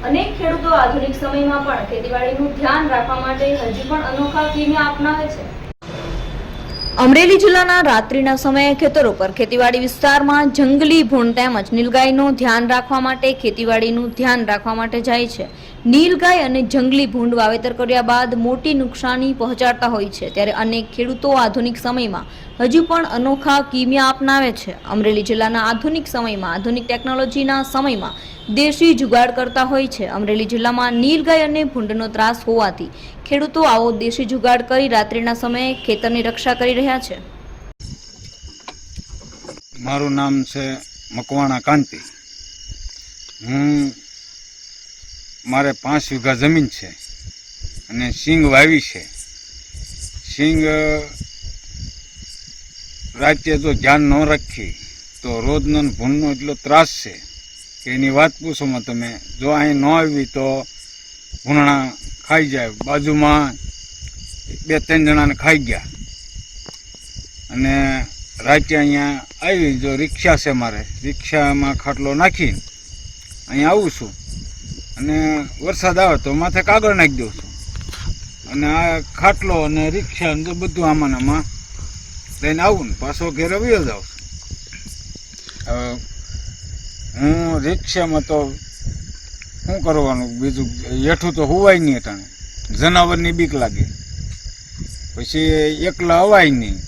અનેક ખેડૂતો આધુનિક સમયમાં પણ ખેતીવાડીનું ધ્યાન રાખવા માટે હજી પણ અનોખા કિમિયા અપનાવે છે. અમરેલી જિલ્લાના રાત્રિના સમયે ખેતરો પર ખેતીવાડી વિસ્તારમાં જંગલી ભૂંડ તેમજ નીલગાયનું ધ્યાન રાખવા માટે ખેતીવાડીનું ધ્યાન રાખવા માટે જાય છે. નીલગાય અને જંગલી ભૂંડ વાવેતર કર્યા બાદ મોટી નુકસાની પહોંચાડતા હોય છે. ત્યારે અનેક ખેડૂતો આધુનિક સમયમાં હજુ પણ અનોખા કિમિયા અપનાવે છે. અમરેલી જિલ્લાના આધુનિક સમયમાં આધુનિક ટેકનોલોજીના સમયમાં દેશી જુગાડ કરતા હોય છે. અમરેલી જિલ્લામાં નીલગાય અને ભૂંડનો ત્રાસ હોવાથી ખેડૂતો આવો દેશી જુગાડ કરી રાત્રિના સમયે ખેતરની રક્ષા કરી રહ્યા છે? મારું નામ છે મકવાણા કાંતિ. હું, મારે પાંચ વીઘા જમીન છે અને સિંગ વાવી છે. સિંગ રાતે જો ધ્યાન ન રાખી તો રોજનો ભૂનનો એટલો ત્રાસ છે કે એની વાત પૂછોમાં તમે, જો અહીં ન આવી તો ભૂંગણા ખાઈ જાય. બાજુમાં બે ત્રણ જણાને ખાઈ ગયા. અને રાતે અહીંયા આવી જો રિક્ષા છે મારે, રિક્ષામાં ખાટલો નાખી અહીંયા આવું છું. અને વરસાદ આવે તો માથે કાગળ નાખી દઉં છું. અને આ ખાટલો અને રિક્ષા ને બધું આમાં આમાં લઈને આવું ને પાછો ઘેર વયો જાઉં છું. હવે હું રિક્ષામાં તો શું કરવાનું, બીજું હેઠું તો હોવાય નહીં અટાણે. જનાવરની બીક લાગે. પછી એકલા અવાય નહીં.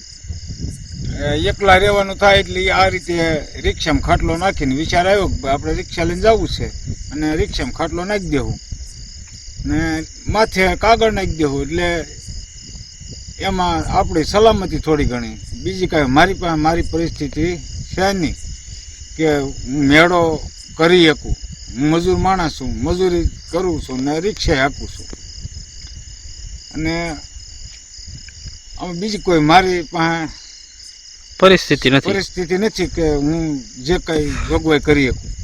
એકલા રહેવાનું થાય એટલે આ રીતે રિક્ષામાં ખાટલો નાખીને વિચાર આવ્યો કે આપણે રિક્ષા લઈને જવું છે અને રિક્ષામાં ખાટલો નાખી દેવું. ને માથે કાગળ નાખી દેવું એટલે એમાં આપણી સલામતી થોડી ઘણી. બીજી કાંઈ મારી પાસે મારી પરિસ્થિતિ છે નહીં કે મેળો કરી શકું. હું મજૂર માણસ છું, મજૂરી કરું છું ને રિક્ષાએ આપું છું. અને આમાં બીજી કોઈ મારી પાસે પરિસ્થિતિ નથી. પરિસ્થિતિ નથી કે હું જે કઈ જોગવાઈ કરી શકું.